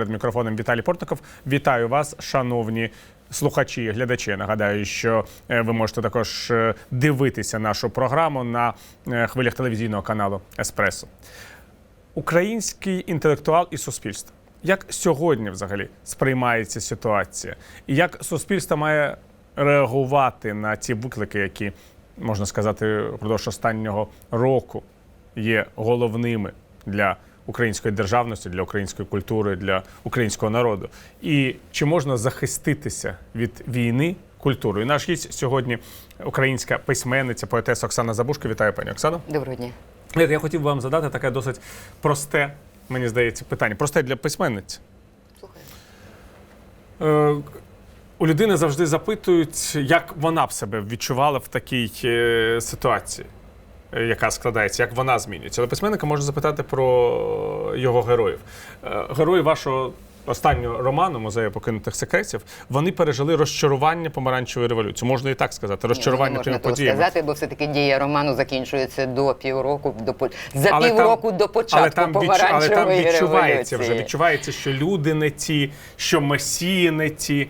перед мікрофоном Віталій Портников. Вітаю вас, шановні слухачі, глядачі. Нагадаю, що е, ви можете також е, дивитися нашу програму на е, хвилях телевізійного каналу Еспресо. Український інтелектуал і суспільство. Як сьогодні взагалі сприймається ситуація, і як суспільство має реагувати на ці виклики, які можна сказати впродовж останнього року є головними для української державності, для української культури, для українського народу. І чи можна захиститися від війни культурою? Наш гість сьогодні українська письменниця, поетеса Оксана Забушко. Вітаю, пані Оксано. Доброго дня. Я хотів вам задати таке досить просте, мені здається, питання. Просте для письменниці. Слухаю. Е, у людини завжди запитують, як вона б себе відчувала в такій е, ситуації, яка складається, як вона змінюється. Але письменника може запитати про його героїв. Е, герої вашого останнього роману Музею покинутих секретів вони пережили розчарування помаранчевої революції. Можна і так сказати, розчарування тими можна подіями. сказати, бо все-таки дія роману закінчується до півроку, до за Але там- півроку до початку але там, відчу- але там відчувається революції. вже. Відчувається, що люди не ті, що месії не ті.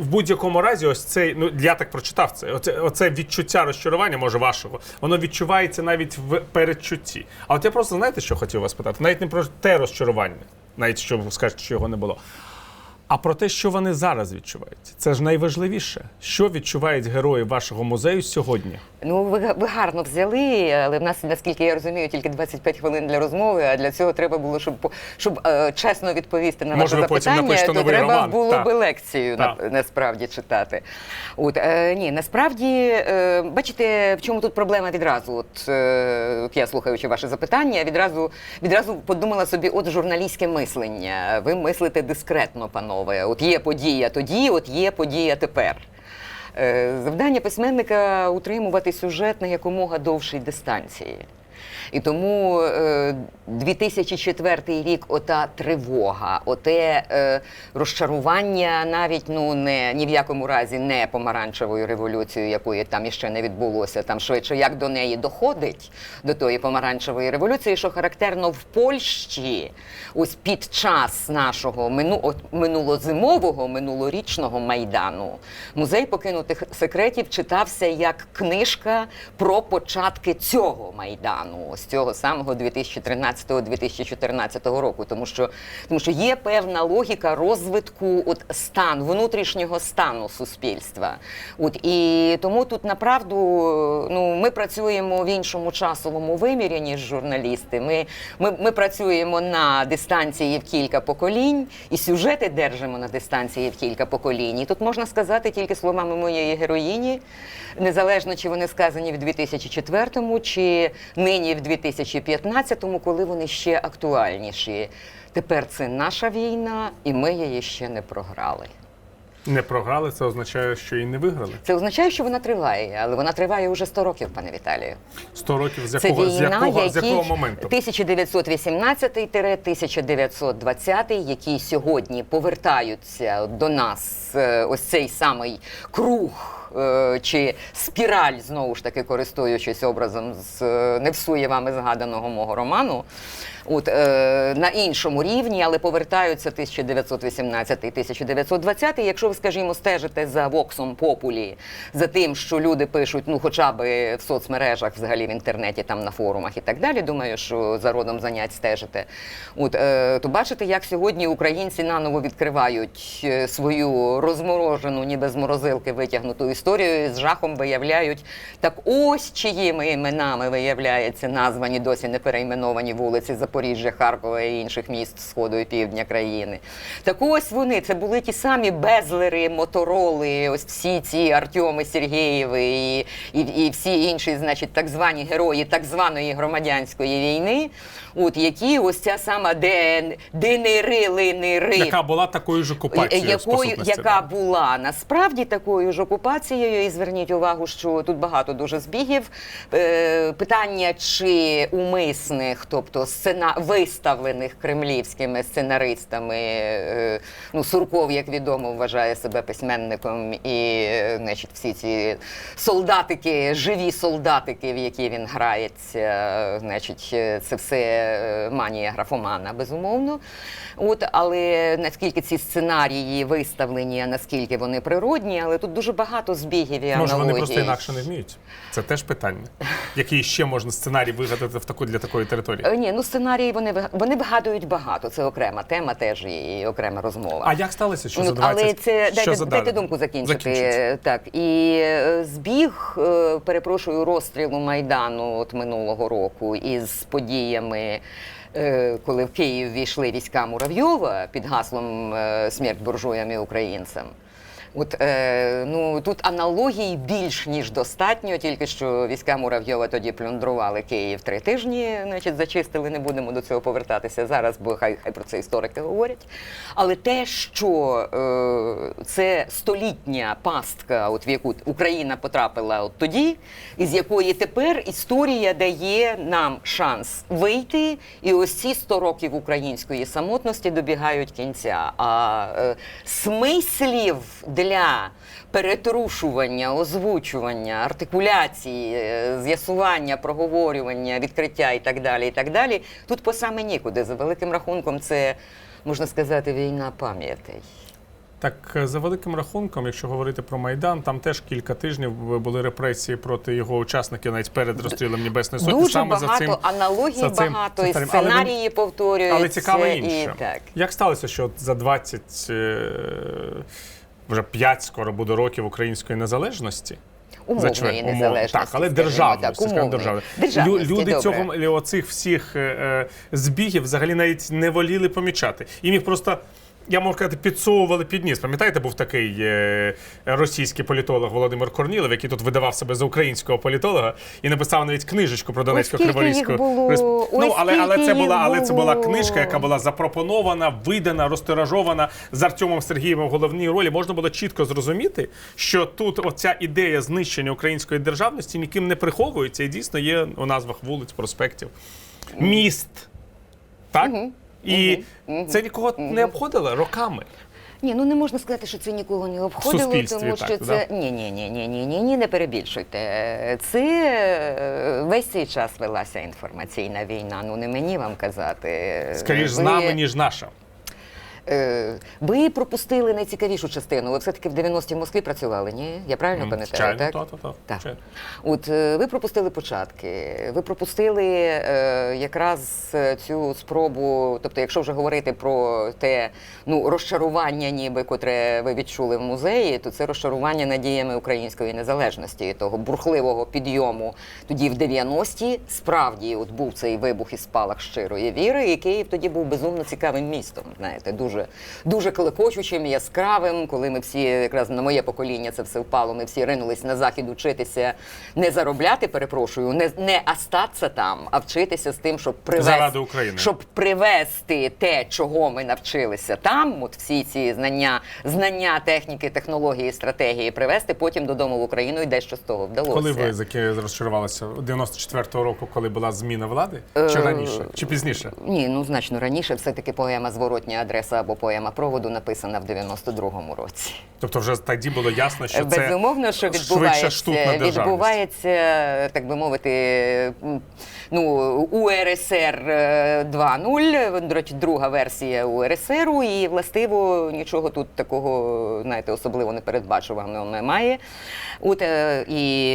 В будь-якому разі, ось цей, ну я так прочитав це. Оце, оце відчуття розчарування, може, вашого, воно відчувається навіть в передчутті. А от я просто знаєте, що хотів вас питати? Навіть не про те розчарування, навіть що ви скажете, що його не було. А про те, що вони зараз відчувають. Це ж найважливіше. Що відчувають герої вашого музею сьогодні? Ну, ви, ви гарно взяли, але в нас, наскільки я розумію, тільки 25 хвилин для розмови, а для цього треба було, щоб, щоб е, чесно відповісти на ваше запитання, то треба роман. було Так. би лекцію на, насправді читати. От, е, ні, насправді, е, бачите, в чому тут проблема відразу? От, е, от я слухаючи ваше запитання, відразу, відразу подумала собі, от журналістське мислення. Ви мислите дискретно, панове. От є подія тоді, от є подія тепер. Е, Завдання письменника утримувати сюжет на якомога довшій дистанції. І тому е, 2004 рік ота тривога, оте е, розчарування навіть ну не ні в якому разі не помаранчевою революцією, якої там іще не відбулося. Там швидше як до неї доходить до тої помаранчевої революції, що характерно в Польщі, ось під час нашого мину, минулозимового, минулорічного майдану, музей покинутих секретів читався як книжка про початки цього майдану, ось цього самого 2013-2014 року. Тому що, тому що є певна логіка розвитку от стан, внутрішнього стану суспільства. От і тому тут направду ну, ми працюємо в іншому часовому вимірі, ніж журналісти. Ми, ми, ми працюємо на дистанції в кілька поколінь, і сюжети держимо на дистанції в кілька поколінь. І тут можна сказати тільки словами моєї героїні, незалежно чи вони сказані в 2004-му, чи нині в 2015-му, коли вони ще актуальніші. Тепер це наша війна, і ми її ще не програли. Не програли, це означає, що і не виграли. Це означає, що вона триває, але вона триває уже 100 років, пане Віталію. 100 років з Це якого, з війна, якого, з якого моменту? 1918-1920, які сьогодні повертаються до нас е, ось цей самий круг. Е, Чи спіраль, знову ж таки користуючись образом з е, не всує вами згаданого мого роману, от е, на іншому рівні, але повертаються 1918-1920. Якщо ви, скажімо, стежите за Воксом Популі, за тим, що люди пишуть, ну хоча б в соцмережах, взагалі в інтернеті, там на форумах і так далі. Думаю, що за родом занять стежите. От е, то бачите, як сьогодні українці наново відкривають е, свою розморожену, ніби з морозилки витягнуту історію, і з жахом виявляють так, ось чиїми іменами виявляється названі досі не перейменовані вулиці Запоріжжя, Харкова і інших міст сходу і півдня країни. Так ось вони, це були ті самі безлери, мотороли, ось всі ці Артеми Сергієви і, і, і всі інші, значить, так звані герої так званої громадянської війни, от які ось ця сама де, денери-линери. Яка була такою ж окупацією, Якою, яка да. була насправді такою ж окупацією, і зверніть увагу, що тут багато дуже збігів. Е, питання, чи умисних, тобто сценарій. Сцена... виставлених кремлівськими сценаристами. Е, Ну, Сурков, як відомо, вважає себе письменником, і е, значить, всі ці солдатики, живі солдатики, в які він грається, значить, е, це все манія графомана, безумовно. От, але наскільки ці сценарії виставлені, а наскільки вони природні, але тут дуже багато збігів і Може, вони просто інакше не вміють. Це теж питання. Який ще можна сценарій вигадати в таку для такої території? Е, Ні, ну сценарії вони вони вигадують багато. Це окрема тема, теж і окрема розмова. А як сталося, що Ну, за 20? але це що дайте, дайте думку закінчити. Так і е, збіг, е, перепрошую, розстрілу майдану от минулого року із подіями. Е, Коли в Київ війшли війська Муравйова під гаслом е, смерть буржуям і українцям. От е, ну тут аналогій більш ніж достатньо, тільки що війська Муравйова тоді плюндрували Київ три тижні, значить, зачистили, не будемо до цього повертатися зараз, бо хай, хай про це історики говорять. Але те, що е, це столітня пастка, от в яку Україна потрапила от тоді, із якої тепер історія дає нам шанс вийти, і ось ці 100 років української самотності добігають кінця. А е, смислів для перетрушування, озвучування, артикуляції, е, з'ясування, проговорювання, відкриття і так далі. І так далі. Тут по саме нікуди. За великим рахунком, це можна сказати війна пам'ятей. Так, е, за великим рахунком, якщо говорити про Майдан, там теж кілька тижнів були репресії проти його учасників, навіть перед розстрілом Небесної Сотні. Дуже саме багато за цим, аналогій, за цим багато і сценарієм. Але сценарії повторюються. Але цікаво і так. Як сталося, що за 20, е, вже 5 скоро буде років української незалежності? Умовної незалежності. Так, але державності, так, Державності, Люди добре. цього оцих всіх е, е, збігів взагалі навіть не воліли помічати. Їм їх просто. Я можу сказати, підсовували під ніс. Пам'ятаєте, був такий е, російський політолог Володимир Корнілов, який тут видавав себе за українського політолога і написав навіть книжечку про Донецьку Криворізьку. Ну, але, але це була, але це була книжка, яка була запропонована, видана, розтиражована з Артемом Сергієвим в головній ролі. Можна було чітко зрозуміти, що тут оця ідея знищення української державності ніким не приховується і дійсно є у назвах вулиць, проспектів. Міст. Так? І це нікого не обходило роками. Ні, ну не можна сказати, що це нікого не обходило, тому тому так, що да? це ні, ні, ні, ні, ні, ні, ні, не перебільшуйте. Це е, весь цей час велася інформаційна війна. Ну не мені вам казати. Скоріше з нами, ніж наша. Е, Ви пропустили найцікавішу частину. Ви все-таки в 90-ті в Москві працювали, ні? Я правильно пам'ятаю? Так? то, то. Так. От е, ви пропустили початки, ви пропустили е, якраз цю спробу. Тобто, якщо вже говорити про те ну розчарування, ніби котре ви відчули в музеї, то це розчарування надіями української незалежності, того бурхливого підйому. Тоді в 90-ті справді от був цей вибух і спалах щирої віри, Київ тоді був безумно цікавим містом. Знаєте, дуже дуже клекочучим, яскравим. Коли ми всі, якраз на моє покоління, це все впало. Ми всі ринулись на захід учитися, не заробляти, перепрошую, не, не остатися там, а вчитися з тим, щоб привести України. щоб привести те, чого ми навчилися там, от всі ці знання, знання техніки, технології, стратегії, привести потім додому в Україну і дещо з того вдалося. Коли ви заки- розчарувалися 94-го року, коли була зміна влади? Чи Е, раніше? Чи пізніше? Ні, ну значно раніше, все-таки поема Зворотня адреса або поема проводу написана в 92-му році. Тобто вже тоді було ясно, що це Безумовно, що відбувається, відбувається, так би мовити, ну, УРСР е, 2.0, до речі, друга версія УРСРу, і властиво нічого тут такого, знаєте, особливо не передбачуваного немає. От, е, і,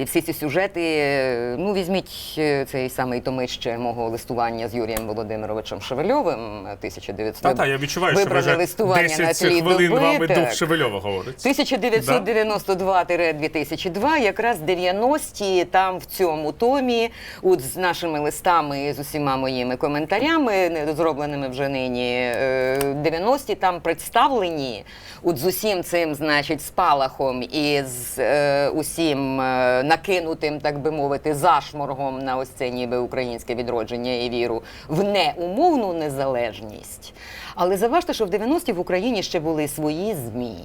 і всі ці сюжети, е, ну, візьміть е, цей самий томище мого листування з Юрієм Володимировичем Шевельовим 1900 Та-та, я відчуваю, що вже листування на 10 тлі хвилин доби, вам і так. дух Шевельова говорить. 1992-2002, якраз 90-ті там в цьому томі, от з нашими листами, і з усіма моїми коментарями, зробленими вже нині, е, 90-ті там представлені, от з усім цим, значить, спалахом і з е, усім е, накинутим, так би мовити, зашморгом на ось це ніби українське відродження і віру в неумовну незалежність. Але заважте, що в 90-ті в Україні ще були свої ЗМІ.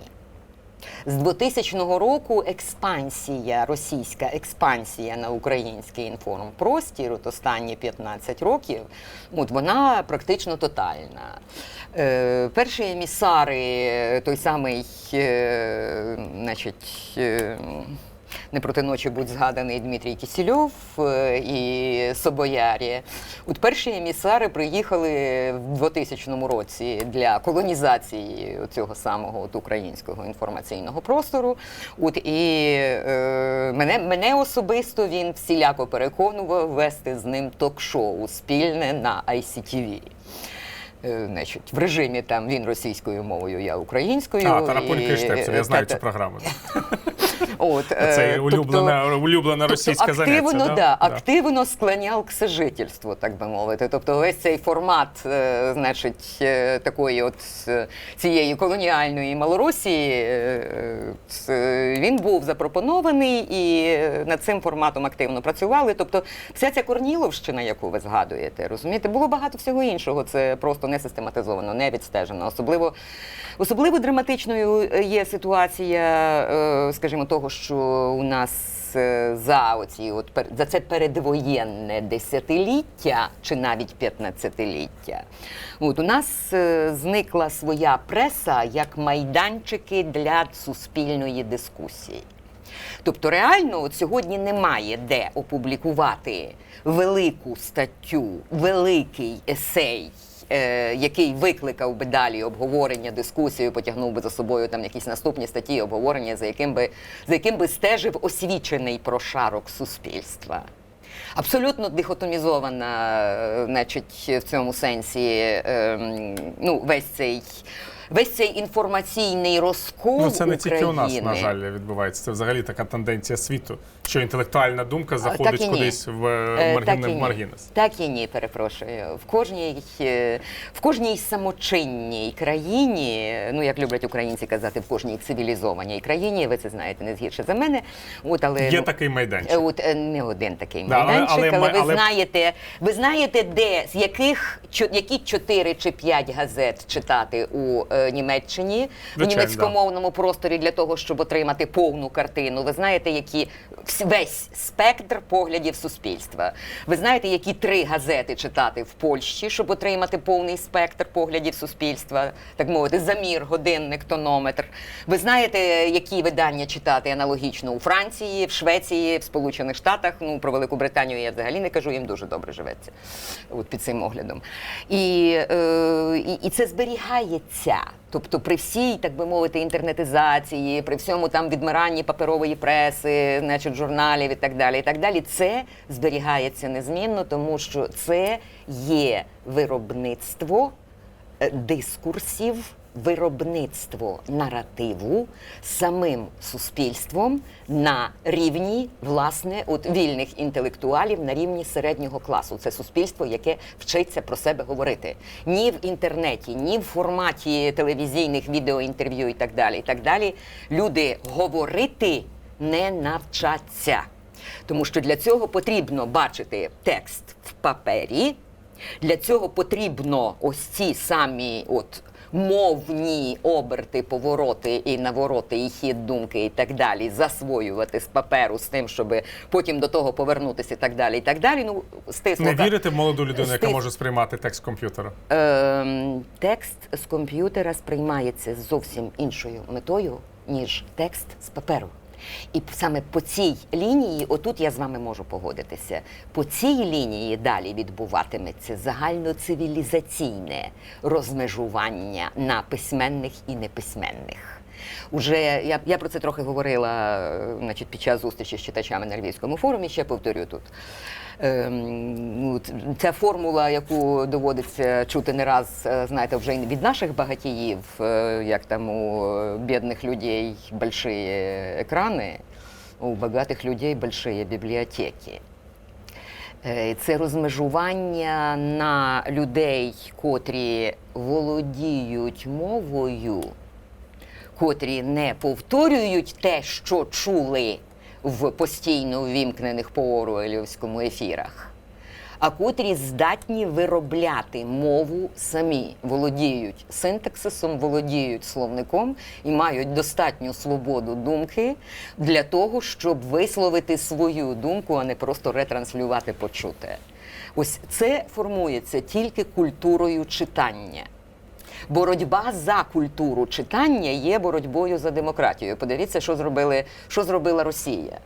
З 2000 року експансія, російська експансія на український інформпростір, от останні 15 років, от вона практично тотальна. Е, перші емісари, той самий, е, значить, е, не проти ночі будь згаданий Дмитрій Кісільов е, і Собоярі. От перші емісари приїхали в 2000 році для колонізації цього самого от українського інформаційного простору. От і е, мене, мене особисто він всіляко переконував вести з ним ток-шоу спільне на ICTV. Е, Значить, в режимі там він російською мовою, я українською. А, Тарапулька і е, я знаю та- цю програму. От, Це е, улюблена, улюблена російська тобто, активно, заняття. да, активно склоняв к сожительству, так би мовити. Тобто весь цей формат, е, значить, е, такої от е, цієї колоніальної Малоросії, е, ц- він був запропонований і е, над цим форматом активно працювали. Тобто, вся ця Корніловщина, яку ви згадуєте, розумієте, було багато всього іншого. Це просто не систематизовано, не відстежено. Особливо, особливо драматичною є ситуація, е, скажімо, того, що у нас е, за оці от за це передвоєнне десятиліття чи навіть п'ятнадцятиліття. От у нас е, зникла своя преса як майданчики для суспільної дискусії. Тобто, реально, от сьогодні немає де опублікувати велику статтю, великий есей. Е, Який викликав би далі обговорення, дискусію, потягнув би за собою там якісь наступні статті обговорення, за яким би за яким би стежив освічений прошарок суспільства. Абсолютно дихотомізована, е, значить, в цьому сенсі, ем, ну, весь цей. Весь цей інформаційний розкол Ну, це не тільки у нас, на жаль, відбувається. Це взагалі така тенденція світу, що інтелектуальна думка заходить так кудись в Е, так в маргінес. Так і ні, перепрошую. В кожній, е, в кожній самочинній країні, ну як люблять українці казати, в кожній цивілізованій країні, ви це знаєте не згірше за мене. От, але, Є ну, такий майданчик. Е, От е, не один такий Да, але- майданчик, але, але ми- ви але- знаєте, ви знаєте, де з яких які чотири чи п'ять газет читати у е, Німеччині в Звичайно, німецькомовному просторі для того, щоб отримати повну картину. Ви знаєте, які весь спектр поглядів суспільства. Ви знаєте, які три газети читати в Польщі, щоб отримати повний спектр поглядів суспільства, так мовити, замір, годинник, тонометр. Ви знаєте, які видання читати аналогічно у Франції, в Швеції, в Сполучених Штатах. Ну про Велику Британію я взагалі не кажу, їм дуже добре живеться. От під цим оглядом. І, е, і, і це зберігається. Тобто, при всій, так би мовити, інтернетизації, при всьому там відмиранні паперової преси, значить, журналів і так далі, і так далі, це зберігається незмінно, тому що це є виробництво е, дискурсів, виробництво наративу самим суспільством на рівні власне от вільних інтелектуалів на рівні середнього класу. Це суспільство, яке вчиться про себе говорити. Ні в інтернеті, ні в форматі телевізійних відеоінтерв'ю і так далі. І так далі. Люди говорити не навчаться. Тому що для цього потрібно бачити текст в папері. Для цього потрібно ось ці самі от мовні оберти, повороти і навороти, і хід думки, і так далі, засвоювати з паперу з тим, щоб потім до того повернутися і так далі. І так далі. Ну, стисло. Не так. вірите в молоду людину, яка Стис- може сприймати текст комп'ютера? Ем, текст з комп'ютера сприймається з зовсім іншою метою, ніж текст з паперу. І саме по цій лінії, отут я з вами можу погодитися. По цій лінії далі відбуватиметься загальноцивілізаційне розмежування на письменних і неписьменних. Уже я, я про це трохи говорила е, значить, під час зустрічі з читачами на Львівському форумі, ще повторю тут. Ем, ну, Ця формула, яку доводиться чути не раз, е, знаєте, вже від наших багатіїв, е, як там у бідних людей больші екрани, у багатих людей больші бібліотеки. Е, Це розмежування на людей, котрі володіють мовою, котрі не повторюють те, що чули в постійно ввімкнених по Оруелівському ефірах, а котрі здатні виробляти мову самі, володіють синтаксисом, володіють словником і мають достатню свободу думки для того, щоб висловити свою думку, а не просто ретранслювати почуте. Ось це формується тільки культурою читання. Боротьба за культуру читання є боротьбою за демократію. Подивіться, що зробили, що зробила Росія.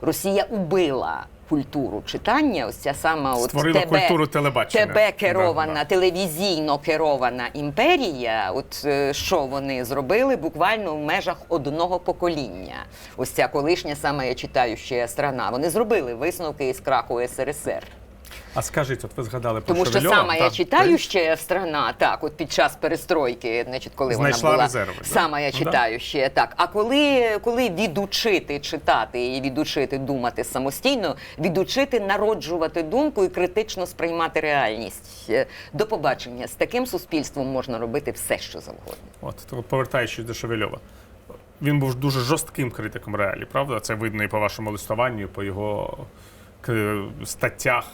Росія убила культуру читання. Ось ця сама от Створила тебе, культуру телебачення. тебе керована, Да, да. телевізійно керована імперія. От е, що вони зробили буквально в межах одного покоління. Ось ця колишня саме читаюча страна. Вони зробили висновки із краху СРСР. А скажіть, от ви згадали про Тому що Шевельова, сама я так, читаю ще страна, так, от під час перестройки, значить, коли вона була резерви, да? сама я Ну, читаю ще так. А коли, коли відучити читати і відучити думати самостійно, відучити народжувати думку і критично сприймати реальність. Е, До побачення з таким суспільством можна робити все, що завгодно. От, повертаючись до Шевельова. Він був дуже жорстким критиком реалій, правда? Це видно і по вашому листуванню, і по його к- статтях.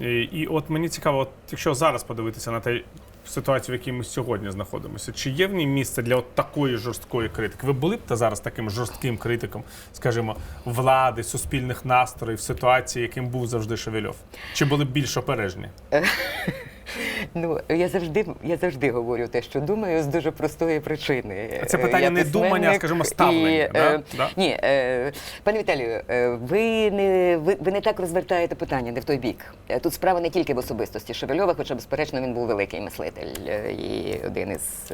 І, і от мені цікаво, от, якщо зараз подивитися на те ситуацію, в якій ми сьогодні знаходимося, чи є в ній місце для от такої жорсткої критики? Ви були б та зараз таким жорстким критиком, скажімо, влади, суспільних настроїв, ситуації, яким був завжди Шевельов? Чи були б більш опережні? Ну я завжди я завжди говорю те, що думаю, з дуже простої причини. Це питання я не думання, а, скажімо, ставлення, і, да? е, Да? Ні, е, пане Віталію, е, ви не ви, ви не так розвертаєте питання, не в той бік. Тут справа не тільки в особистості Шевельова, хоча безперечно він був великий мислитель і один із,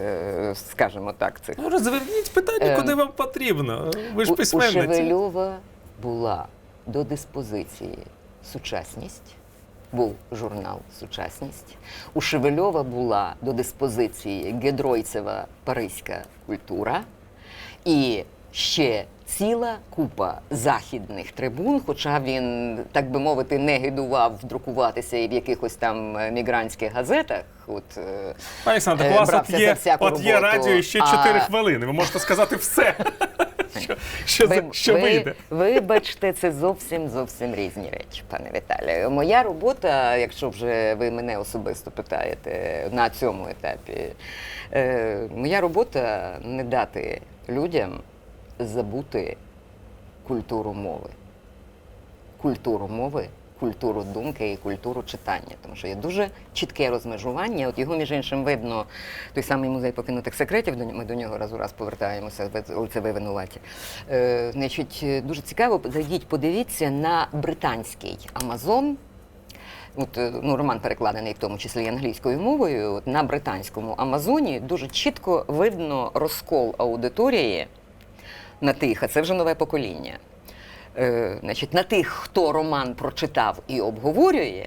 скажімо так, цих Ну, розверніть питання, куди вам потрібно. Ви ж у, у. Шевельова була до диспозиції сучасність. Був журнал Сучасність. У Шевельова була до диспозиції Гедройцева Паризька культура і ще ціла купа західних трибун, хоча він, так би мовити, не гидував друкуватися і в якихось там е, мігрантських газетах. От, е, Олександр, Е, у вас от є, от є радіо ще а- хвилини. Ви можете сказати все. Що, що, ви, що вийде? Вибачте, це зовсім зовсім різні речі, пане Віталію. Моя робота, якщо вже ви мене особисто питаєте на цьому етапі, е, моя робота не дати людям забути культуру мови. Культуру мови, культуру думки і культуру читання. Тому що є дуже чітке розмежування. От його, між іншим, видно, той самий музей покинутих секретів, ми до нього раз у раз повертаємося, це ви винуваті. Е, значить, е, дуже цікаво, зайдіть, подивіться на британський Амазон. От, е, ну, роман перекладений в тому числі англійською мовою. От, на британському Амазоні дуже чітко видно розкол аудиторії на тих, а це вже нове покоління. Е, значить, на тих, хто роман прочитав і обговорює,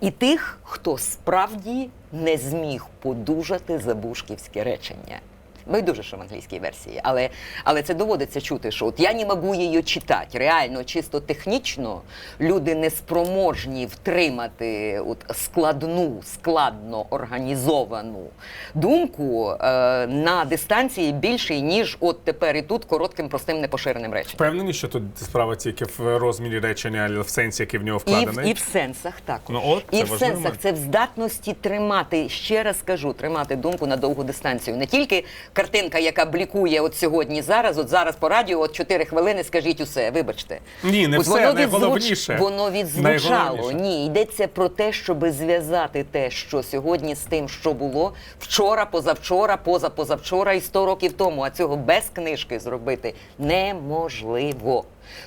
і тих, хто справді не зміг подужати забушківське речення. Байдуже, що в англійській версії, але, але це доводиться чути, що от я не можу її читати. Реально, чисто технічно люди не спроможні втримати от складну, складно організовану думку е, на дистанції більшій, ніж от тепер і тут коротким, простим, непоширеним реченням. Впевнені, що тут справа тільки в розмірі речення, але в сенсі, який в нього І в, вкладений? і в сенсах також. Ну, от, і в важливо. сенсах це в здатності тримати, ще раз кажу, тримати думку на довгу дистанцію. Не тільки картинка, яка блікує от сьогодні, зараз, от зараз по радіо, от 4 хвилини, скажіть усе, вибачте. Ні, не От все, воно найголовніше. відзвуч- Воно відзвучало. Ні, йдеться про те, щоб зв'язати те, що сьогодні з тим, що було вчора, позавчора, позапозавчора і 100 років тому. А цього без книжки зробити неможливо.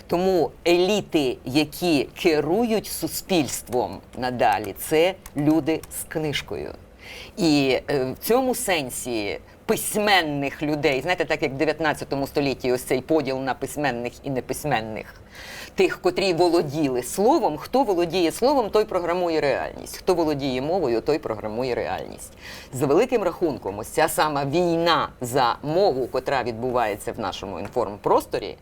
Тому еліти, які керують суспільством надалі, це люди з книжкою. І е, в цьому сенсі письменних людей, знаєте, так як в 19 столітті ось цей поділ на письменних і неписьменних, тих, котрі володіли словом, хто володіє словом, той програмує реальність. Хто володіє мовою, той програмує реальність. За великим рахунком, ось ця сама війна за мову, котра відбувається в нашому інформпросторі.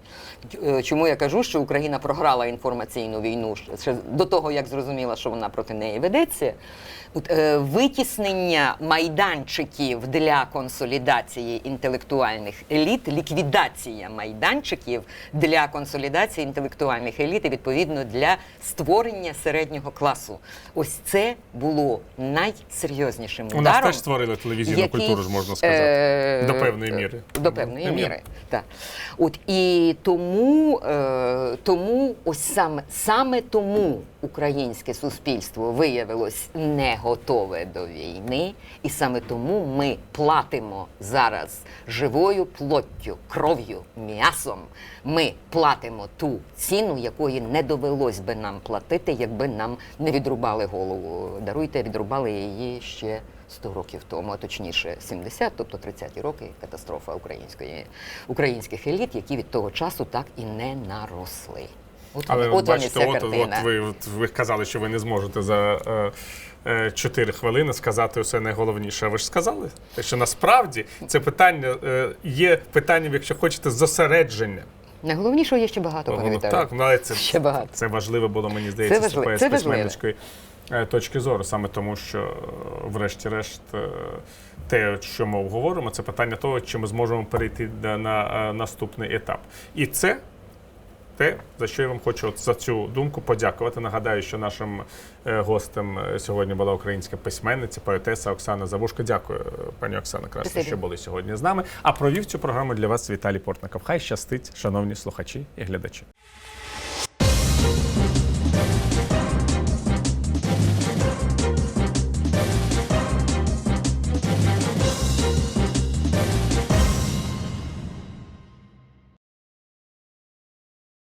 е, Чому я кажу, що Україна програла інформаційну війну ще до того, як зрозуміла, що вона проти неї ведеться. Е, витіснення майданчиків для консолідації інтелектуальних еліт, ліквідація майданчиків для консолідації інтелектуальних еліт і відповідно для створення середнього класу. Ось це було найсерйознішим У нас теж створили телевізійну який, культуру, ж можна сказати. е, До певної міри. До певної До міри. міри. Так. От і тому, е, тому ось саме, саме тому українське суспільство виявилось не готове до війни, і саме тому ми платимо зараз живою плоттю, кров'ю, м'ясом. Ми платимо ту ціну, якої не довелось би нам платити, якби нам не відрубали голову. Даруйте, відрубали її ще 100 років тому, а точніше 70, тобто 30-ті роки, катастрофа української українських еліт, які від того часу так і не наросли. От, Але от от, бачите, от, от ви, от ви казали, що ви не зможете за е, е, 4 хвилини сказати все найголовніше. А ви ж сказали, що насправді це питання е, є питанням, якщо хочете, зосередження. Найголовнішого є ще багато, пане Віталію. так, ну, але це, Ще багато. це важливо було, мені здається, Це з важливо, з письменницької е, точки зору, саме тому, що, врешті-решт, е, те, що ми обговоримо, це питання того, чи ми зможемо перейти на, на наступний етап. І це те, за що я вам хочу за цю думку подякувати. Нагадаю, що нашим е, гостем е, сьогодні була українська письменниця, поетеса Оксана Завушка. Дякую, е, пані Оксана красно, що були сьогодні з нами. А провів цю програму для вас Віталій Портников. Хай щастить, шановні слухачі і глядачі.